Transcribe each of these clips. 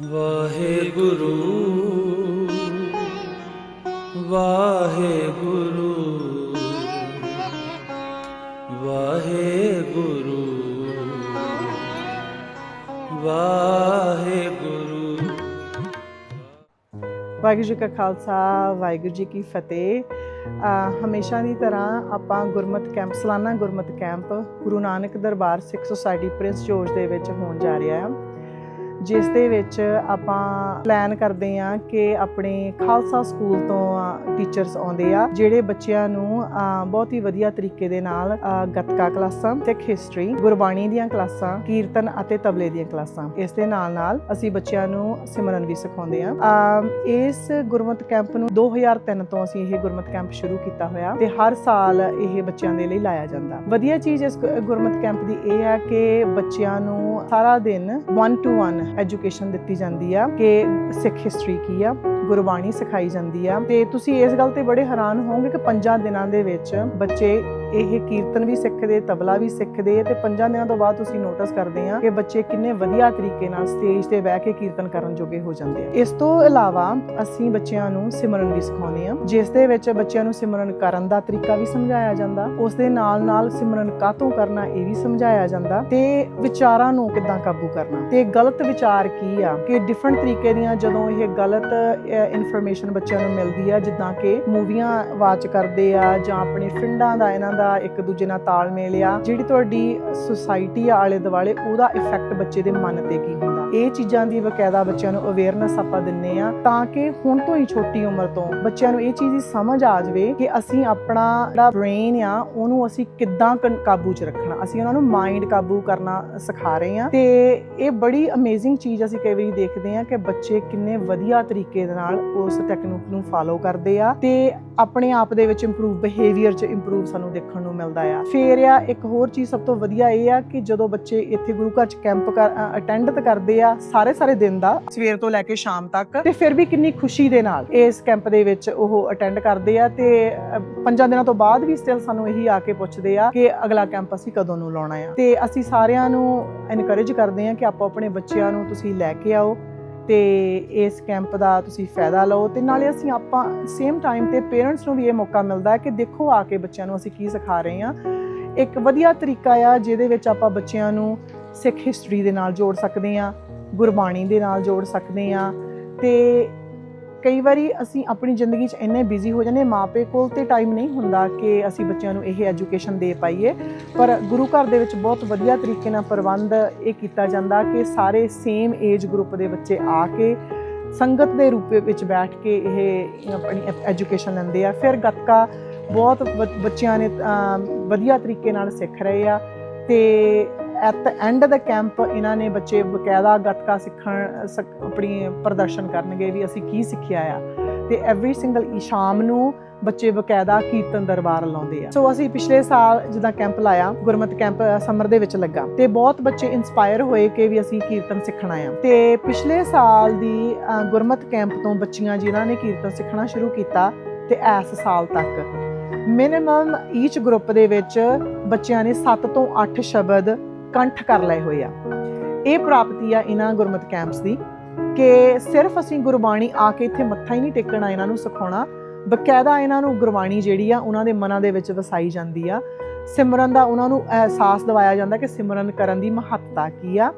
ਵਾਹਿਗੁਰੂ ਵਾਹਿਗੁਰੂ ਵਾਹਿਗੁਰੂ ਵਾਹਿਗੁਰੂ। ਵਾਹਿਗੁਰੂ ਜੀ ਕਾ ਖਾਲਸਾ, ਵਾਹਿਗੁਰੂ ਜੀ ਕੀ ਫਤਿਹ। ਹਮੇਸ਼ਾ ਦੀ ਤਰ੍ਹਾਂ ਆਪਾਂ ਗੁਰਮਤ ਕੈਂਪ, ਸਾਲਾਨਾ Gurmat camp Guru Nanak Darbar Sikh society Prince George ਦੇ ਵਿੱਚ ਹੋਣ ਜਾ ਰਿਹਾ ਹੈ। ਜਿਸ ਦੇ ਵਿੱਚ ਆਪਾਂ ਪਲਾਨ ਕਰਦੇ ਆ ਕਿ ਆਪਣੇ ਖਾਲਸਾ ਸਕੂਲ ਤੋਂ ਟੀਚਰਸ ਆਉਂਦੇ ਆ ਜਿਹੜੇ ਬੱਚਿਆਂ ਨੂੰ ਅ, ਬਹੁਤ ਹੀ ਵਧੀਆ ਤਰੀਕੇ ਦੇ ਨਾਲ ਅ, ਗੱਤਕਾ ਕਲਾਸਾਂ ਸਿੱਖ ਹਿਸਟਰੀ ਗੁਰਬਾਣੀ ਦੀਆਂ ਕਲਾਸਾਂ ਕੀਰਤਨ ਅਤੇ ਤਬਲੇ ਦੀਆਂ ਕਲਾਸਾਂ। ਇਸ ਦੇ ਨਾਲ ਨਾਲ ਅਸੀਂ ਬੱਚਿਆਂ ਨੂੰ ਸਿਮਰਨ ਵੀ ਸਿਖਾਉਂਦੇ ਆ ਇਸ ਗੁਰਮਤ ਕੈਂਪ ਨੂੰ 2003 ਤੋਂ ਅਸੀਂ ਇਹ ਗੁਰਮਤ ਕੈਂਪ ਸ਼ੁਰੂ ਕੀਤਾ ਹੋਇਆ ਤੇ ਹਰ ਸਾਲ ਇਹ ਬੱਚਿਆਂ ਦੇ ਲਈ ਲਾਇਆ ਜਾਂਦਾ। ਵਧੀਆ ਚੀਜ਼ ਇਸ ਗੁ- ਗੁਰਮਤ ਕੈਂਪ ਦੀ ਇਹ ਹੈ ਕਿ ਬੱਚਿਆਂ ਨੂੰ ਸਾਰਾ ਦਿਨ 1 ਟੂ 1 ਐਜੂਕੇਸ਼ਨ ਦਿੱਤੀ ਜਾਂਦੀ ਆ, ਕਿ ਸਿੱਖ ਹਿਸਟਰੀ ਕੀ ਆ, ਗੁਰਬਾਣੀ ਸਿਖਾਈ ਜਾਂਦੀ ਆ। ਤੇ ਤੁਸੀਂ ਇਸ ਗੱਲ ਤੇ ਬੜੇ ਹੈਰਾਨ ਹੋਵੋਗੇ ਕਿ ਪੰਜਾਂ ਦਿਨਾਂ ਦੇ ਵਿੱਚ ਬੱਚੇ ਇਹ ਕੀਰਤਨ ਵੀ ਸਿੱਖਦੇ, ਤਬਲਾ ਵੀ ਸਿੱਖਦੇ ਤੇ ਪੰਜਾਂ ਦਿਨਾਂ ਤੋਂ ਬਾਅਦ ਤੁਸੀਂ ਨੋਟਿਸ ਕਰਦੇ ਆ ਕਿ ਬੱਚੇ ਕਿੰਨੇ ਵਧੀਆ ਤਰੀਕੇ ਨਾਲ ਸਟੇਜ ਤੇ ਬਹਿ ਕੇ ਕੀਰਤਨ ਕਰਨ ਜੋਗੇ ਹੋ ਜਾਂਦੇ ਆ। ਇਸ ਤੋਂ ਇਲਾਵਾ ਅਸੀਂ ਬੱਚਿਆਂ ਨੂੰ ਸਿਮਰਨ ਵੀ ਸਿਖਾਉਂਦੇ ਆ, ਜਿਸ ਦੇ ਵਿੱਚ ਬੱਚਿਆਂ ਨੂੰ ਸਿਮਰਨ ਕਰਨ ਦਾ ਤਰੀਕਾ ਵੀ ਸਮਝਾਇਆ ਜਾਂਦਾ, ਉਸ ਦੇ ਨਾਲ ਨਾਲ ਸਿਮਰਨ ਕਾਤੋਂ ਕਰਨਾ ਇਹ ਵੀ ਸਮਝਾਇਆ ਜਾਂਦਾ ਤੇ ਵਿਚਾਰਾਂ ਨੂੰ ਕਿੱਦਾਂ ਕਾਬੂ ਕਰਨਾ। ਤੇ ਗਲਤ ਵਿਚਾਰ ਕੀ ਆ ਕਿ ਡਿਫਰੈਂਟ ਤਰੀਕੇ ਦੀਆਂ ਜਦੋਂ ਇਹ ਗਲਤ ਇਨਫੋਰਮੇਸ਼ਨ ਬੱਚਿਆਂ ਨੂੰ ਮਿਲਦੀ ਆ, ਜਿੱਦਾਂ ਕਿ ਮੂਵੀਆਂ ਵਾਚ ਕਰਦੇ ਆ ਜਾਂ ਆਪਣੇ ਫਰੈਂਡਾਂ ਦਾ ਇਹਨਾਂ ਦਾ ਇੱਕ ਦੂਜੇ ਨਾਲ ਤਾਲਮੇਲ ਆ, ਜਿਹੜੀ ਤੁਹਾਡੀ ਸੁਸਾਇਟੀ ਆ ਆਲੇ ਦੁਆਲੇ ਉਹਦਾ ਇਫੈਕਟ ਬੱਚੇ ਦੇ ਮਨ ਤੇ ਕੀ ਇਹ ਚੀਜ਼ਾਂ ਦੀ ਬਕਾਇਦਾ ਬੱਚਿਆਂ ਨੂੰ ਅਵੇਅਰਨੈਸ ਆਪਾਂ ਦਿੰਨੇ ਆ ਤਾਂ ਕਿ ਹੁਣ ਤੋਂ ਹੀ ਛੋਟੀ ਉਮਰ ਤੋਂ ਬੱਚਿਆਂ ਨੂੰ ਇਹ ਚੀਜ਼ ਦੀ ਸਮਝ ਆ ਜਾਵੇ ਕਿ ਅਸੀਂ ਆਪਣਾ ਜਿਹੜਾ ਬ੍ਰੇਨ ਆ, ਉਹਨੂੰ ਅਸੀਂ ਕਿੱਦਾਂ ਕਾਬੂ 'ਚ ਰੱਖਣਾ। ਅਸੀਂ ਉਹਨਾਂ ਨੂੰ ਮਾਈਂਡ ਕਾਬੂ ਕਰਨਾ ਸਿਖਾ ਰਹੇ ਆ। ਤੇ ਇਹ ਬੜੀ ਅਮੇਜ਼ਿੰਗ ਚੀਜ਼ ਅਸੀਂ ਕਈ ਵਾਰੀ ਦੇਖਦੇ ਆ ਕਿ ਬੱਚੇ ਕਿੰਨੇ ਵਧੀਆ ਤਰੀਕੇ ਦੇ ਨਾਲ ਉਸ ਟੈਕਨੀਕ ਨੂੰ ਫਾਲੋ ਕਰਦੇ ਆ ਤੇ ਆਪਣੇ ਆਪ ਦੇ ਵਿੱਚ ਇੰਪਰੂਵ ਬਿਹੇਵੀਅਰ 'ਚ ਇੰਪਰੂਵ ਸਾਨੂੰ ਦੇਖਣ ਨੂੰ ਮਿਲਦਾ ਆ। ਫੇਰ ਆ, ਇੱਕ ਹੋਰ ਚੀਜ਼ ਸਭ ਤੋਂ ਵਧੀਆ ਇਹ ਆ ਕਿ ਜਦੋਂ ਬੱਚੇ ਇੱਥੇ ਗੁਰੂ ਘਰ 'ਚ ਕੈਂਪ ਅਟੈਂਡ ਕਰਦੇ ਆ ਸਾਰੇ ਸਾਰੇ ਦਿਨ ਦਾ। ਸਵੇਰ ਤੋਂ ਲੈ ਕੇ ਸ਼ਾਮ ਤੱਕ। ਤੇ ਫਿਰ ਵੀ ਕਿੰਨੀ ਖੁਸ਼ੀ ਦੇ ਨਾਲ ਇਸ ਕੈਂਪ ਦੇ ਵਿੱਚ ਉਹ ਅਟੈਂਡ ਕਰਦੇ ਆ ਤੇ ਪੰਜਾਂ ਦਿਨਾਂ ਤੋਂ ਬਾਅਦ ਵੀ ਸਟਿਲ ਸਾਨੂੰ ਇਹੀ ਆ ਕੇ ਪੁੱਛਦੇ ਆ ਕਿ ਅਗਲਾ ਕੈਂਪ ਅਸੀਂ ਕਦੋਂ ਨੂੰ ਲਾਉਣਾ ਆ। ਤੇ ਅਸੀਂ ਸਾਰਿਆਂ ਨੂੰ ਐਨਕਰੇਜ ਕਰਦੇ ਆ ਕਿ ਆਪੋ ਆਪਣੇ ਬੱਚਿਆਂ ਨੂੰ ਤੁਸੀਂ ਲੈ ਕੇ ਆਓ ਤੇ ਇਸ ਕੈਂਪ ਦਾ ਤੁਸੀਂ ਫਾਇਦਾ ਲਓ ਤੇ ਨਾਲੇ ਅਸੀਂ ਆਪਾਂ ਸੇਮ ਟਾਈਮ ਤੇ ਪੇਰੈਂਟਸ ਨੂੰ ਵੀ ਇਹ ਮੌਕਾ ਮਿਲਦਾ ਹੈ ਕਿ ਦੇਖੋ ਆ ਕੇ ਬੱਚਿਆਂ ਨੂੰ ਅਸੀਂ ਕੀ ਸਿਖਾ ਰਹੇ ਹਾਂ ਇੱਕ ਵਧੀਆ ਤਰੀਕਾ ਆ ਜਿਹਦੇ ਵਿੱਚ ਆਪਾਂ ਬੱਚਿਆਂ ਨੂੰ ਸਿੱਖ ਹਿਸਟਰੀ ਦੇ ਨਾਲ ਜੋੜ ਸਕਦੇ ਹਾਂ ਗੁਰਬਾਣੀ ਦੇ ਨਾਲ ਜੋੜ ਸਕਦੇ ਹਾਂ। ਤੇ ਕਈ ਵਾਰੀ ਅਸੀਂ ਆਪਣੀ ਜ਼ਿੰਦਗੀ 'ਚ ਇੰਨੇ ਬਿਜ਼ੀ ਹੋ ਜਾਂਦੇ ਮਾਪੇ ਕੋਲ ਤੇ ਟਾਈਮ ਨਹੀਂ ਹੁੰਦਾ ਕਿ ਅਸੀਂ ਬੱਚਿਆਂ ਨੂੰ ਇਹ ਐਜੂਕੇਸ਼ਨ ਦੇ ਪਾਈਏ। ਪਰ ਗੁਰੂ ਘਰ ਦੇ ਵਿੱਚ ਬਹੁਤ ਵਧੀਆ ਤਰੀਕੇ ਨਾਲ ਪ੍ਰਬੰਧ ਇਹ ਕੀਤਾ ਜਾਂਦਾ ਕਿ ਸਾਰੇ ਸੇਮ ਏਜ ਗਰੁੱਪ ਦੇ ਬੱਚੇ ਆ ਕੇ ਸੰਗਤ ਦੇ ਰੂਪ ਵਿੱਚ ਬੈਠ ਕੇ ਇਹ ਆਪਣੀ ਐਜੂਕੇਸ਼ਨ ਲੈਂਦੇ ਆ। ਫਿਰ ਗੱਤਕਾ ਬਹੁਤ ਬ- ਬੱਚਿਆਂ ਨੇ ਵਧੀਆ ਤਰੀਕੇ ਨਾਲ ਸਿੱਖ ਰਹੇ ਆ। ਤੇ ਐਟ ਦ ਐਂਡ ਦਾ ਕੈਂਪ ਇਹਨਾਂ ਨੇ ਬੱਚੇ ਬਕਾਇਦਾ ਗੱਤਕਾ ਸਿੱਖਣ ਆਪਣੀ ਪ੍ਰਦਰਸ਼ਨ ਕਰਨਗੇ ਵੀ ਅਸੀਂ ਕੀ ਸਿੱਖਿਆ ਆ। ਤੇ ਐਵਰੀ ਸਿੰਗਲ ਸ਼ਾਮ ਨੂੰ ਬੱਚੇ ਬਕਾਇਦਾ ਕੀਰਤਨ ਦਰਬਾਰ ਲਾਉਂਦੇ ਆ। ਸੋ ਅਸੀਂ ਪਿਛਲੇ ਸਾਲ ਜਿੱਦਾਂ ਕੈਂਪ ਲਾਇਆ ਗੁਰਮਤ ਕੈਂਪ ਸਮਰ ਦੇ ਵਿੱਚ ਲੱਗਾ। ਤੇ ਬਹੁਤ ਬੱਚੇ ਇਨਸਪਾਇਰ ਹੋਏ ਕਿ ਵੀ ਅਸੀਂ ਕੀਰਤਨ ਸਿੱਖਣਾ ਆ। ਤੇ ਪਿਛਲੇ ਸਾਲ ਦੀ ਅ, ਗੁਰਮਤ ਕੈਂਪ ਤੋਂ ਬੱਚੀਆਂ ਜਿਨ੍ਹਾਂ ਨੇ ਕੀਰਤਨ ਸਿੱਖਣਾ ਸ਼ੁਰੂ ਕੀਤਾ ਤੇ ਇਸ ਸਾਲ ਤੱਕ। ਮਿਨੀਮਮ ਈਚ ਗਰੁੱਪ ਦੇ ਵਿੱਚ ਬੱਚਿਆਂ ਨੇ 7 ਤੋਂ 8 ਸ਼ਬਦ ਕੰਠ ਕਰ ਲਏ ਹੋਏ ਆ। ਇਹ ਪ੍ਰਾਪਤੀ ਆ ਇਹਨਾਂ ਗੁਰਮਤ ਕੈਂਪਸ ਦੀ ਕਿ ਸਿਰਫ ਅਸੀਂ ਗੁਰਬਾਣੀ ਆ ਕੇ ਇੱਥੇ ਮੱਥਾ ਹੀ ਨਹੀਂ ਟੇਕਣਾ, ਇਹਨਾਂ ਨੂੰ ਸਿਖਾਉਣਾ। ਬਕਾਇਦਾ ਇਹਨਾਂ ਨੂੰ ਗੁਰਬਾਣੀ ਜਿਹੜੀ ਆ, ਉਹਨਾਂ ਦੇ ਮਨਾਂ ਦੇ ਵਿੱਚ ਵਸਾਈ ਜਾਂਦੀ ਆ। ਸਿਮਰਨ ਦਾ ਉਹਨਾਂ ਨੂੰ ਅਹਿਸਾਸ ਦਿਵਾਇਆ ਜਾਂਦਾ ਕਿ ਸਿਮਰਨ ਕਰਨ ਦੀ ਮਹੱਤਤਾ ਕੀ ਆ।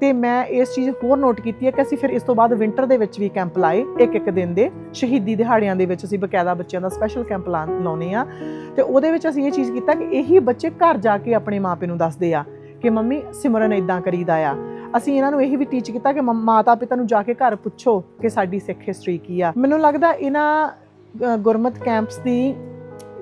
ਤੇ ਮੈਂ ਇਸ ਚੀਜ਼ ਹੋਰ ਨੋਟ ਕੀਤੀ ਹੈ ਕਿ ਅਸੀਂ ਫਿਰ ਇਸ ਤੋਂ ਬਾਅਦ ਵਿੰਟਰ ਦੇ ਵਿੱਚ ਵੀ ਕੈਂਪ ਲਾਏ ਇੱਕ ਇੱਕ ਦਿਨ ਦੇ। ਸ਼ਹੀਦੀ ਦਿਹਾੜਿਆਂ ਦੇ ਵਿੱਚ ਅਸੀਂ ਬਕਾਇਦਾ ਬੱਚਿਆਂ ਦਾ ਸਪੈਸ਼ਲ ਕੈਂਪ ਲਾਉਨੇ ਆ। ਤੇ ਉਹਦੇ ਵਿੱਚ ਅਸੀਂ ਇਹ ਚੀਜ਼ ਕੀਤਾ ਕਿ ਇਹੀ ਬੱਚੇ ਘਰ ਜਾ ਕੇ ਆਪਣੇ ਮਾਪੇ ਨੂੰ ਦੱਸਦੇ ਆ ਕਿ ਮੰਮੀ ਸਿਮਰਨ ਇਦਾਂ ਕਰੀਦਾ ਆ। ਅਸੀਂ ਇਹਨਾਂ ਨੂੰ ਇਹ ਵੀ ਟੀਚ ਕੀਤਾ ਕਿ ਮੰਮ- ਮਾਤਾ ਪਿਤਾ ਨੂੰ ਜਾ ਕੇ ਘਰ ਪੁੱਛੋ ਕਿ ਸਾਡੀ ਸਿੱਖ ਹਿਸਟਰੀ ਕੀ ਆ। ਮੈਨੂੰ ਲੱਗਦਾ ਇਹਨਾਂ ਅ, ਗੁਰਮਤ ਕੈਂਪਸ ਦੀ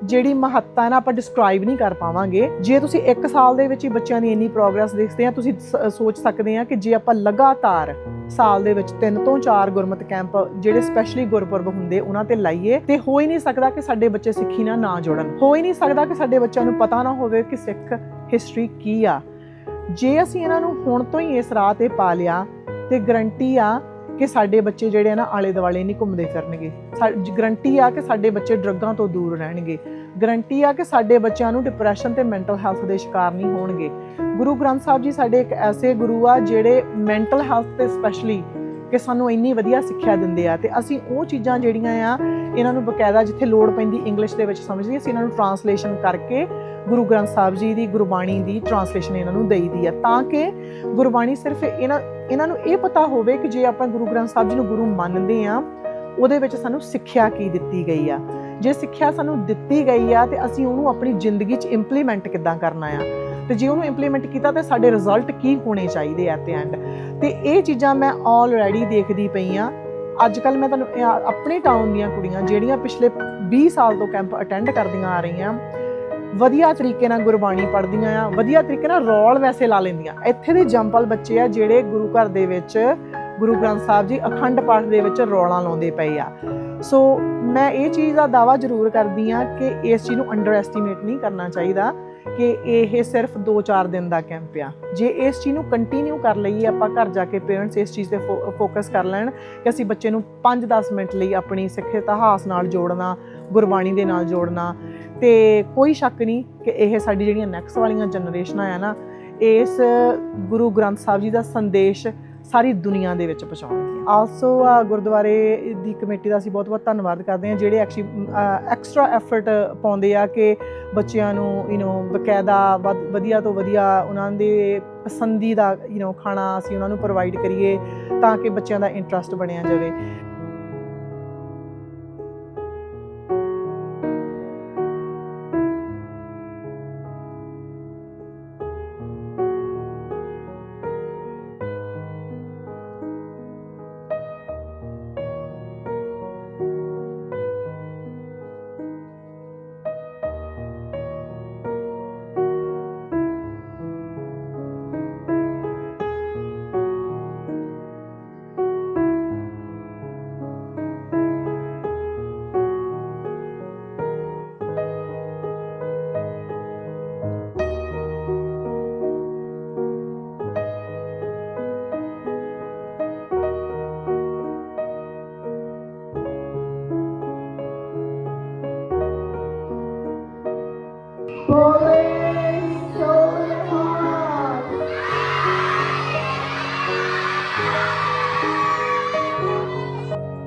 ਜਿਹੜੀ ਮਹੱਤਤਾ ਹੈ ਨਾ ਆਪਾਂ ਡਿਸਕ੍ਰਾਈਬ ਨਹੀਂ ਕਰ ਪਾਵਾਂਗੇ। ਜੇ ਤੁਸੀਂ 1 ਸਾਲ ਦੇ ਵਿੱਚ ਹੀ ਬੱਚਿਆਂ ਦੀ ਇੰਨੀ ਪ੍ਰੋਗਰੈਸ ਦੇਖਦੇ ਆ ਤੁਸੀਂ ਸ- ਸੋਚ ਸਕਦੇ ਆ ਕਿ ਜੇ ਆਪਾਂ ਲਗਾਤਾਰ ਸਾਲ ਦੇ ਵਿੱਚ 3 ਤੋਂ 4 ਗੁਰਮਤ ਕੈਂਪ ਜਿਹੜੇ ਸਪੈਸ਼ਲੀ ਗੁਰਪੁਰਬ ਹੁੰਦੇ ਉਹਨਾਂ ਤੇ ਲਾਈਏ ਤੇ ਹੋ ਹੀ ਨਹੀਂ ਸਕਦਾ ਕਿ ਸਾਡੇ ਬੱਚੇ ਸਿੱਖੀ ਨਾਲ ਨਾ ਜੁੜਨ। ਹੋ ਹੀ ਨਹੀਂ ਸਕਦਾ ਕਿ ਸਾਡੇ ਬੱਚਿਆਂ ਨੂੰ ਪਤਾ ਨਾ ਹੋਵੇ ਕਿ ਸਿੱਖ ਹਿਸਟਰੀ ਕੀ ਆ। ਜੇ ਅਸੀਂ ਇਹਨਾਂ ਨੂੰ ਹੁਣ ਤੋਂ ਹੀ ਇਸ ਰਾਹ ਤੇ ਪਾ ਲਿਆ ਤੇ ਗਰੰਟੀ ਆ ਕਿ ਸਾਡੇ ਬੱਚੇ ਜਿਹੜੇ ਨਾ ਆਲੇ ਦੁਆਲੇ ਨਹੀਂ ਘੁੰਮਦੇ ਫਿਰਨਗੇ। ਗਰੰਟੀ ਆ ਕਿ ਸਾਡੇ ਬੱਚੇ ਡਰੱਗਾਂ ਤੋਂ ਦੂਰ ਰਹਿਣਗੇ। ਗਰੰਟੀ ਆ ਕਿ ਸਾਡੇ ਬੱਚਿਆਂ ਨੂੰ ਡਿਪਰੈਸ਼ਨ ਤੇ ਮੈਂਟਲ ਹੈਲਥ ਦੇ ਸ਼ਿਕਾਰ ਨਹੀਂ ਹੋਣਗੇ। ਗੁਰੂ ਗ੍ਰੰਥ ਸਾਹਿਬ ਜੀ ਸਾਡੇ ਇੱਕ ਐਸੇ ਗੁਰੂ ਆ ਜਿਹੜੇ ਮੈਂਟਲ ਹੈਲਥ ਤੇ ਸਪੈਸ਼ਲੀ ਕਿ ਸਾਨੂੰ ਇੰਨੀ ਵਧੀਆ ਸਿੱਖਿਆ ਦਿੰਦੇ ਆ ਤੇ ਅਸੀਂ ਉਹ ਚੀਜ਼ਾਂ ਜਿਹੜੀਆਂ ਆ, ਇਹਨਾਂ ਨੂੰ ਬਕਾਇਦਾ ਜਿੱਥੇ ਲੋੜ ਪੈਂਦੀ ਇੰਗਲਿਸ਼ ਦੇ ਵਿੱਚ ਸਮਝਦੀ, ਅਸੀਂ ਇਹਨਾਂ ਨੂੰ ਟਰਾਂਸਲੇਸ਼ਨ ਕਰਕੇ ਗੁਰੂ ਗ੍ਰੰਥ ਸਾਹਿਬ ਜੀ ਦੀ ਗੁਰਬਾਣੀ ਦੀ ਟਰਾਂਸਲੇਸ਼ਨ ਇਹਨਾਂ ਨੂੰ ਦੇਈਦੀ ਆ ਤਾਂ ਕਿ ਗੁਰਬਾਣੀ ਸਿਰਫ ਇਹਨਾਂ ਇਹਨਾਂ ਨੂੰ ਇਹ ਪਤਾ ਹੋਵੇ ਕਿ ਜੇ ਆਪਾਂ ਗੁਰੂ ਗ੍ਰੰਥ ਸਾਹਿਬ ਜੀ ਨੂੰ ਗੁਰੂ ਮੰਨਦੇ ਆ ਉਹਦੇ ਵਿੱਚ ਸਾਨੂੰ ਸਿੱਖਿਆ ਕੀ ਦਿੱਤੀ ਗਈ ਆ? ਜੇ ਸਿੱਖਿਆ ਸਾਨੂੰ ਦਿੱਤੀ ਗਈ ਆ, ਤੇ ਅਸੀਂ ਉਹਨੂੰ ਆਪਣੀ ਜ਼ਿੰਦਗੀ 'ਚ ਇੰਪਲੀਮੈਂਟ ਕਿੱਦਾਂ ਕਰਨਾ ਆ? ਤੇ ਜੇ ਉਹਨੂੰ ਇੰਪਲੀਮੈਂਟ ਕੀਤਾ, ਤੇ ਸਾਡੇ ਰਿਜ਼ਲਟ ਕੀ ਹੋਣੇ ਚਾਹੀਦੇ ਆ ਤੇ ਐਂਡ ਤੇ ਇਹ ਚੀਜ਼ਾਂ ਮੈਂ ਆਲਰੇਡੀ ਦੇਖਦੀ ਪਈ ਆ। ਅੱਜ ਕੱਲ ਮੈਂ ਤੁਹਾਨੂੰ ਆਪਣੇ ਟਾਊਨ ਦੀਆਂ ਕੁੜੀਆਂ, ਜਿਹੜੀਆਂ ਪਿਛਲੇ 20 ਸਾਲ ਤੋਂ ਕੈਂਪ ਅਟੈਂਡ ਕਰਦੀਆਂ ਆ ਰਹੀਆਂ ਵਧੀਆ ਤਰੀਕੇ ਨਾਲ ਗੁਰਬਾਣੀ ਪੜ੍ਹਦੀਆਂ ਆ, ਵਧੀਆ ਤਰੀਕੇ ਨਾਲ ਰੋਲ ਵੈਸੇ ਲਾ ਲੈਂਦੀਆਂ। ਇੱਥੇ ਦੇ ਜੰਪਲ ਬੱਚੇ ਆ, ਜਿਹੜੇ ਗੁਰੂ ਘਰ ਦੇ ਵਿੱਚ, ਗੁਰੂ ਗ੍ਰੰਥ ਸਾਹਿਬ ਜੀ ਅਖੰਡ ਪਾਠ ਦੇ ਵਿੱਚ ਰੋਲਾਂ ਲਾਉਂਦੇ ਪਏ ਆ। ਸੋ ਮੈਂ ਇਹ ਚੀਜ਼ ਦਾ ਦਾਵਾ ਜ਼ਰੂਰ ਕਰਦੀ ਆ ਕਿ ਇਸ ਚੀਜ਼ ਨੂੰ ਅੰਡਰ ਐਸਟੀਮੇਟ ਨਹੀਂ ਕਰਨਾ ਚਾਹੀਦਾ ਕਿ ਇਹ ਸਿਰਫ 2-4 ਦਿਨ ਦਾ ਕੈਂਪ ਆ। ਜੇ ਇਸ ਚੀਜ਼ ਨੂੰ ਕੰਟੀਨਿਊ ਕਰ ਲਈਏ, ਆਪਾਂ ਘਰ ਜਾ ਕੇ ਪੇਰੈਂਟਸ ਇਸ ਚੀਜ਼ ਤੇ ਫੋਕਸ ਕਰ ਲੈਣ ਕਿ ਅਸੀਂ ਬੱਚੇ ਨੂੰ 5-10 ਮਿੰਟ ਲਈ ਆਪਣੀ ਸਿੱਖ ਇਤਿਹਾਸ ਨਾਲ ਜੋੜਨਾ, ਗੁਰਬਾਣੀ ਦੇ ਨਾਲ ਜੋੜਨਾ ਤੇ ਕੋਈ ਸ਼ੱਕ ਨਹੀਂ ਕਿ ਇਹ ਸਾਡੀ ਜਿਹੜੀਆਂ ਨੈਕਸਟ ਵਾਲੀਆਂ ਜਨਰੇਸ਼ਨਾਂ ਆ ਨਾ ਇਸ ਗੁਰੂ ਗ੍ਰੰਥ ਸਾਹਿਬ ਜੀ ਦਾ ਸੰਦੇਸ਼ ਸਾਰੀ ਦੁਨੀਆ ਦੇ ਵਿੱਚ ਪਹੁੰਚਾਉਣਗੇ ਆਲਸੋ ਗੁਰਦੁਆਰੇ ਦੀ ਕਮੇਟੀ ਦਾ ਅਸੀਂ ਬਹੁਤ-ਬਹੁਤ ਧੰਨਵਾਦ ਕਰਦੇ ਹਾਂ ਜਿਹੜੇ ਐਕਚੁਅਲੀ ਐਕਸਟਰਾ ਐਫਰਟ ਪਾਉਂਦੇ ਆ ਕਿ ਬੱਚਿਆਂ ਨੂੰ ਯੂ نو ਬਕਾਇਦਾ ਵਧ- ਵਧੀਆ ਤੋਂ ਵਧੀਆ ਉਹਨਾਂ ਦੇ ਪਸੰਦੀਦਾ ਯੂ نو ਖਾਣਾ ਅਸੀਂ ਉਹਨਾਂ ਨੂੰ ਪ੍ਰੋਵਾਈਡ ਕਰੀਏ ਤਾਂ ਕਿ ਬੱਚਿਆਂ ਦਾ ਇੰਟਰਸਟ ਬਣਿਆ ਜਾਵੇ